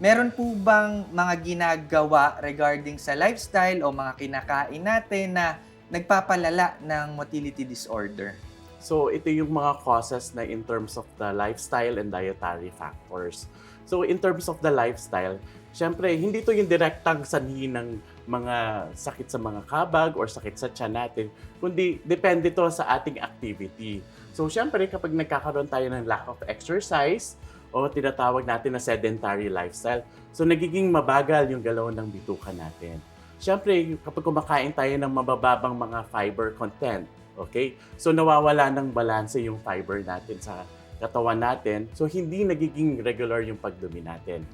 meron po bang mga ginagawa regarding sa lifestyle o mga kinakain natin na nagpapalala ng motility disorder? So, ito yung mga causes na in terms of the lifestyle and dietary factors. So, in terms of the lifestyle, syempre, hindi to yung direktang sanhi ng mga sakit sa mga kabag or sakit sa tiyan natin, kundi depende to sa ating activity. So, syempre, kapag nagkakaroon tayo ng lack of exercise o tinatawag natin na sedentary lifestyle, so nagiging mabagal yung galaw ng bituka natin. Syempre, kapag kumakain tayo ng mabababang mga fiber content, okay? So nawawala ng balanse yung fiber natin sa katawan natin. So hindi nagiging regular yung pagdumi natin.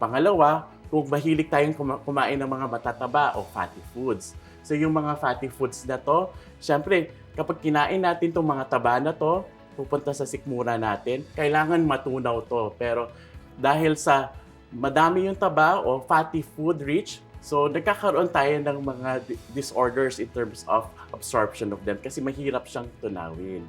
Pangalawa, kung mahilig tayong kuma- kumain ng mga matataba o fatty foods. So yung mga fatty foods na to, syempre, kapag kinain natin itong mga taba na to, pupunta sa sikmura natin, kailangan matunaw to. Pero dahil sa madami yung taba o fatty food rich, so nagkakaroon tayo ng mga di- disorders in terms of absorption of them kasi mahirap siyang tunawin.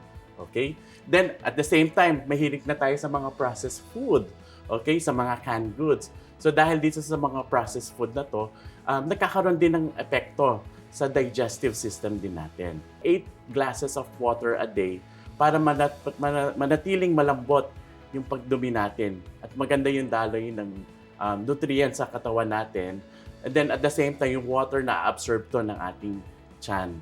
Okay? Then, at the same time, mahilig na tayo sa mga processed food. Okay? Sa mga canned goods. So, dahil dito sa mga processed food na to, um, nagkakaroon din ng epekto sa digestive system din natin. 8 glasses of water a day para manat- mana- manatiling malambot yung pagdumi natin at maganda yung daloy ng um, nutrients sa katawan natin. And then at the same time, yung water na absorb to ng ating tiyan.